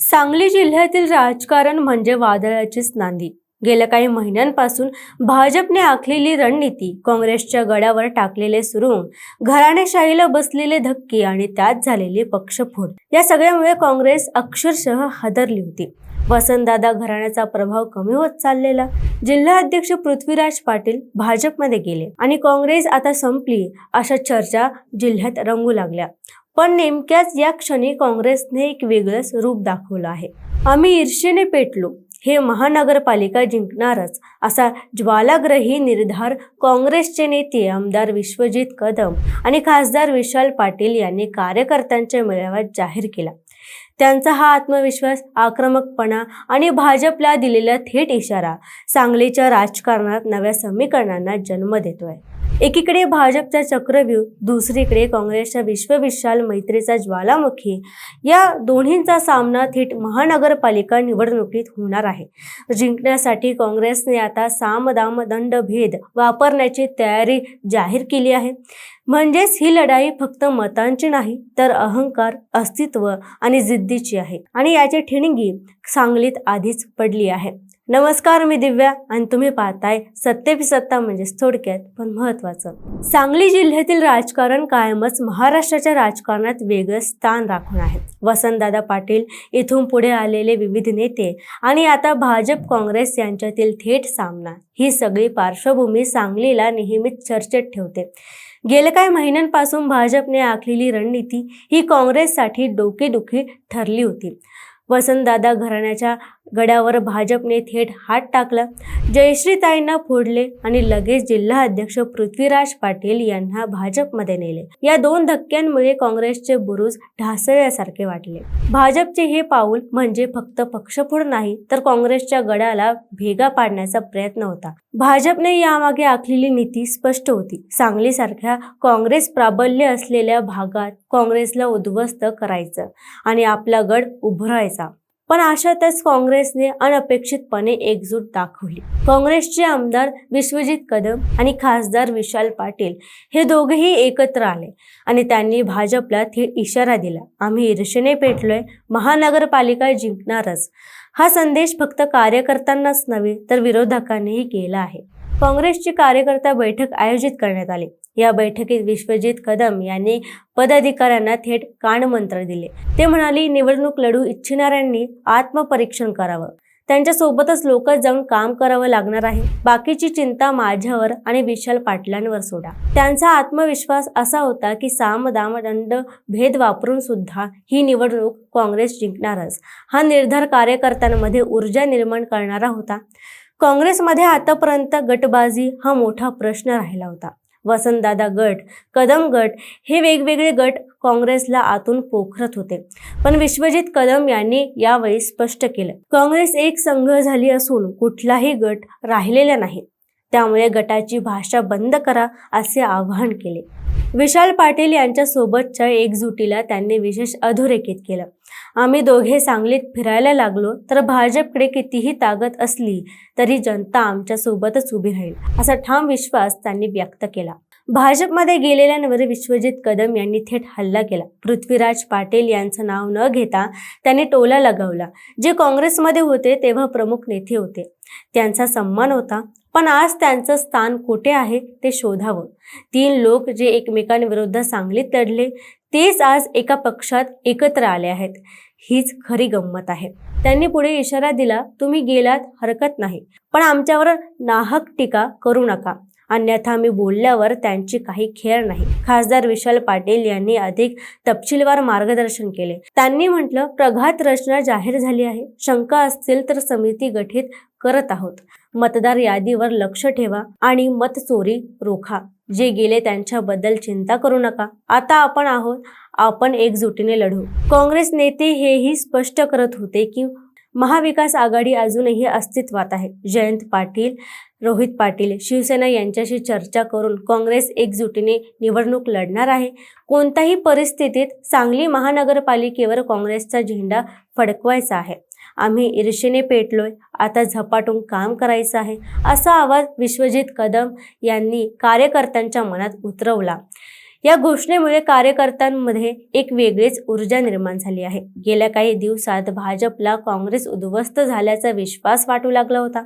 सांगली जिल्ह्यातील राजकारण म्हणजे वादळाचीच नांदी. गेल्या काही महिन्यांपासून भाजपने आखलेली रणनीती काँग्रेसच्या गडावर टाकलेले सुरुंग घराणेशाहीला बसलेले धक्के आणि त्यात झालेली पक्षफोड. या सगळ्यामुळे काँग्रेस अक्षरशः हादरली होती. वसंतदादा घराण्याचा प्रभाव कमी होत चाललेला जिल्हा अध्यक्ष पृथ्वीराज पाटील भाजपमध्ये गेले आणि काँग्रेस आता संपली अशा चर्चा जिल्ह्यात रंगू लागल्या. पण नेमक्याच या क्षणी काँग्रेसने एक वेगळंच रूप दाखवलं आहे. आम्ही ईर्षेने पेटलो. हे महानगरपालिका जिंकणारच असा ज्वालाग्रही निर्धार काँग्रेसचे नेते आमदार विश्वजित कदम आणि खासदार विशाल पाटील यांनी कार्यकर्त्यांच्या मेळाव्यात जाहीर केला. त्यांचा हा आत्मविश्वास आक्रमकपणा आणि भाजपला दिलेला थेट इशारा सांगलीच्या राजकारणात नव्या समीकरणांना जन्म देतोय. एकीकडे भाजपचा चक्रव्यूह दुसरीकडे काँग्रेसच्या विश्वविशाल मैत्रीचा ज्वालामुखी. या दोन्हींचा सामना थेट महानगरपालिका निवडणुकीत होणार आहे. जिंकण्यासाठी काँग्रेसने आता सामदाम दंड भेद वापरण्याची तयारी जाहीर केली आहे. म्हणजेच ही लढाई फक्त मतांची नाही तर अहंकार अस्तित्व आणि जिद्दीची आहे. आणि याची ठिणगी सांगलीत आधीच पडली आहे. नमस्कार मी दिव्या आणि तुम्ही पाहताय सत्तेपी सत्ता म्हणजेच थोडक्यात पण महत्वाचं सांगली जिल्ह्यातील राजकारण कायमच महाराष्ट्राच्या राजकारणात वेगळं स्थान राखून आहे. वसंतदादा पाटील इथून पुढे आलेले विविध नेते आणि आता भाजप काँग्रेस यांच्यातील थेट सामना ही सगळी पार्श्वभूमी सांगलीला नेहमीच चर्चेत ठेवते. गेल्या काही महिन्यांपासून भाजपने आखलेली रणनीती ही काँग्रेससाठी डोकेदुखी ठरली होती. वसंतदादा घराण्याच्या गडावर भाजपने थेट हात टाकला. जयश्रीताईंना फोडले आणि लगेच जिल्हा अध्यक्ष पृथ्वीराज पाटील यांना भाजपमध्ये नेले. या दोन धक्क्यांमुळे काँग्रेसचे बुरुज ढासळल्यासारखे वाटले. भाजपचे हे पाऊल म्हणजे फक्त पक्षफोड नाही तर काँग्रेसच्या गडाला भेगा पाडण्याचा प्रयत्न होता. भाजपने यामागे आखलेली नीती स्पष्ट होती. सांगलीसारख्या काँग्रेस प्राबल्य असलेल्या भागात काँग्रेसला उद्ध्वस्त करायचं आणि आपला गड उभरायचा पण अशातच काँग्रेसने अनपेक्षितपणे एकजूट दाखवली. काँग्रेसचे आमदार विश्वजित कदम आणि खासदार विशाल पाटील हे दोघेही एकत्र आले आणि त्यांनी भाजपला थेट इशारा दिला. आम्ही ईर्षेने पेटलोय महानगरपालिका जिंकणारच. हा संदेश फक्त कार्यकर्त्यांनाच नव्हे तर विरोधकांनीही केला आहे. काँग्रेसची कार्यकर्ता बैठक आयोजित करण्यात आली. या बैठकीत विश्वजित कदम यांनी पदाधिकाऱ्यांना थेट कानमंत्र दिले. ते म्हणाले निवडणूक लढू इच्छिणाऱ्यांनी आत्मपरीक्षण करावं. त्यांच्यासोबतच लोकच जाऊन काम करावं लागणार आहे. बाकीची चिंता माझ्यावर आणि विशाल पाटलांवर सोडा. त्यांचा आत्मविश्वास असा होता की साम दाम दंड भेद वापरून सुद्धा ही निवडणूक काँग्रेस जिंकणारच. हा निर्धार कार्यकर्त्यांमध्ये ऊर्जा निर्माण करणारा होता. काँग्रेसमध्ये आतापर्यंत गटबाजी हा मोठा प्रश्न राहिला होता. वसंतदादा गट कदम गट हे वेगवेगळे गट काँग्रेसला आतून पोखरत होते. पण विश्वजित कदम यांनी यावेळी स्पष्ट केलं. काँग्रेस एक संघ झाली असून कुठलाही गट राहिलेला नाही. त्यामुळे गटाची भाषा बंद करा असे आवाहन केले. विशाल पाटील यांच्यासोबतच्या एकजुटीला त्यांनी विशेष अधोरेखित केलं. आम्ही दोघे सांगलीत फिरायला लागलो तर भाजपकडे कितीही ताकद असली तरी जनता आमच्यासोबतच उभी राहील असा ठाम विश्वास त्यांनी व्यक्त केला. भाजपमध्ये गेलेल्यांवर विश्वजित कदम यांनी थेट हल्ला केला. पृथ्वीराज पाटील यांचं नाव न घेता त्यांनी टोला लगावला. जे काँग्रेसमध्ये होते तेव्हा प्रमुख नेते होते. त्यांचा सन्मान होता. पण आज त्यांचं स्थान कुठे आहे ते शोधावं. तीन लोक जे एकमेकांविरुद्ध सांगलीत लढले तेच आज एका पक्षात एकत्र आले आहेत. हीच खरी गंमत आहे. त्यांनी पुढे इशारा दिला तुम्ही गेलात हरकत नाही. पण आमच्यावर नाहक टीका करू नका. अन्यथा मी बोलल्यावर त्यांची काही खेळ नाही. खासदार विशाल पाटील यांनी अधिक तपशीलवार मार्गदर्शन केले. त्यांनी म्हटलं प्रघात रचना जाहीर झाली आहे. शंका असतील तर समिती गठीत करत आहोत. मतदार यादीवर लक्ष ठेवा आणि मत चोरी रोखा. जे गेले त्यांच्याबद्दल चिंता करू नका. आता आपण आहोत. आपण एकजुटीने लढू. काँग्रेस नेते हेही स्पष्ट करत होते की महाविकास आघाडी अजूनही अस्तित्वात आहे. जयंत पाटील रोहित पाटील शिवसेना यांच्याशी चर्चा करून काँग्रेस एकजुटीने निवडणूक लढणार आहे. कोणत्याही परिस्थितीत सांगली महानगरपालिकेवर काँग्रेसचा झेंडा फडकवायचा आहे. आम्ही ईर्षेने पेटलोय आता झपाटून काम करायचं आहे असा आवाज विश्वजित कदम यांनी कार्यकर्त्यांच्या मनात उतरवला. या घोषणेमुळे कार्यकर्त्यांमध्ये एक वेगळीच ऊर्जा निर्माण झाली आहे. गेल्या काही दिवसात भाजपला काँग्रेस उद्ध्वस्त झाल्याचा विश्वास वाटू लागला होता.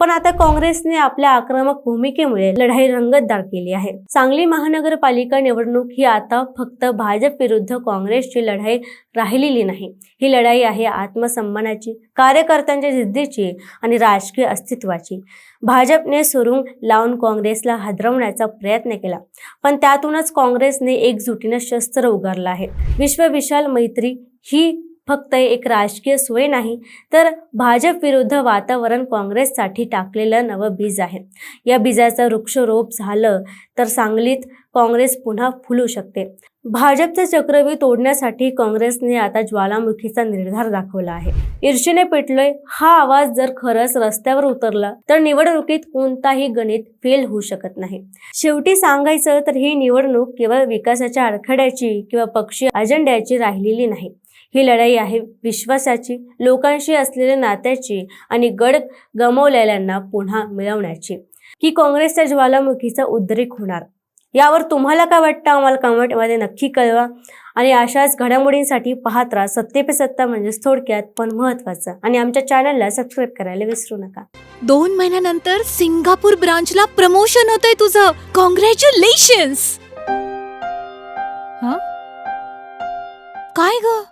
पण आता काँग्रेसने आपल्या आक्रमक भूमिकेमुळे लढाई रंगतदार केली आहे. सांगली महानगरपालिका निवडणूक ही आता फक्त भाजप विरुद्ध काँग्रेसची लढाई राहिलेली नाही. ही लढाई आहे आत्मसन्मानाची कार्यकर्त्यांच्या जिद्दीची आणि राजकीय अस्तित्वाची. भाजपने सुरुंग लावून काँग्रेसला हादरवण्याचा प्रयत्न केला पण त्यातूनच काँग्रेसने एकजुटीनं शस्त्र उगारलं आहे. विश्वविशाल मैत्री ही फक्त एक राजकीय सोय नाही तर भाजप विरुद्ध वातावरण काँग्रेससाठी टाकलेलं नवं बीज आहे. या बीजाचं वृक्षरोप झालं तर सांगलीत काँग्रेस पुन्हा फुलू शकते. भाजपचे चक्रव्यूह तोडण्यासाठी काँग्रेसने आता ज्वालामुखीचा निर्धार दाखवला आहे. ईर्षेने पेटलोय हा आवाज जर खरंच रस्त्यावर उतरला तर निवडणुकीत कोणताही गणित फेल होऊ शकत नाही. शेवटी सांगायचं तर ही निवडणूक केवळ विकासाच्या आडखड्याची किंवा पक्षीय अजेंड्याची राहिलेली नाही. ही लढाई आहे विश्वासाची लोकांशी असलेल्या नात्याची आणि गड गमावलेल्यांना पुन्हा मिळवण्याची. की काँग्रेसच्या ज्वालामुखीचा उद्रेक होणार? यावर तुम्हाला काय वाटतं? आम्हाला कमेंटमध्ये नक्की कळवा आणि अशाच घडामोडींसाठी पाहत राहा. सत्ते पे सत्ता म्हणजेच थोडक्यात पण महत्त्वाचं. आणि आमच्या चॅनलला सबस्क्राईब करायला विसरू नका. दोन महिन्यानंतर सिंगापूर ब्रांचला प्रमोशन होतंय तुझं. कॉंग्रॅच्युलेशन्स काय ग?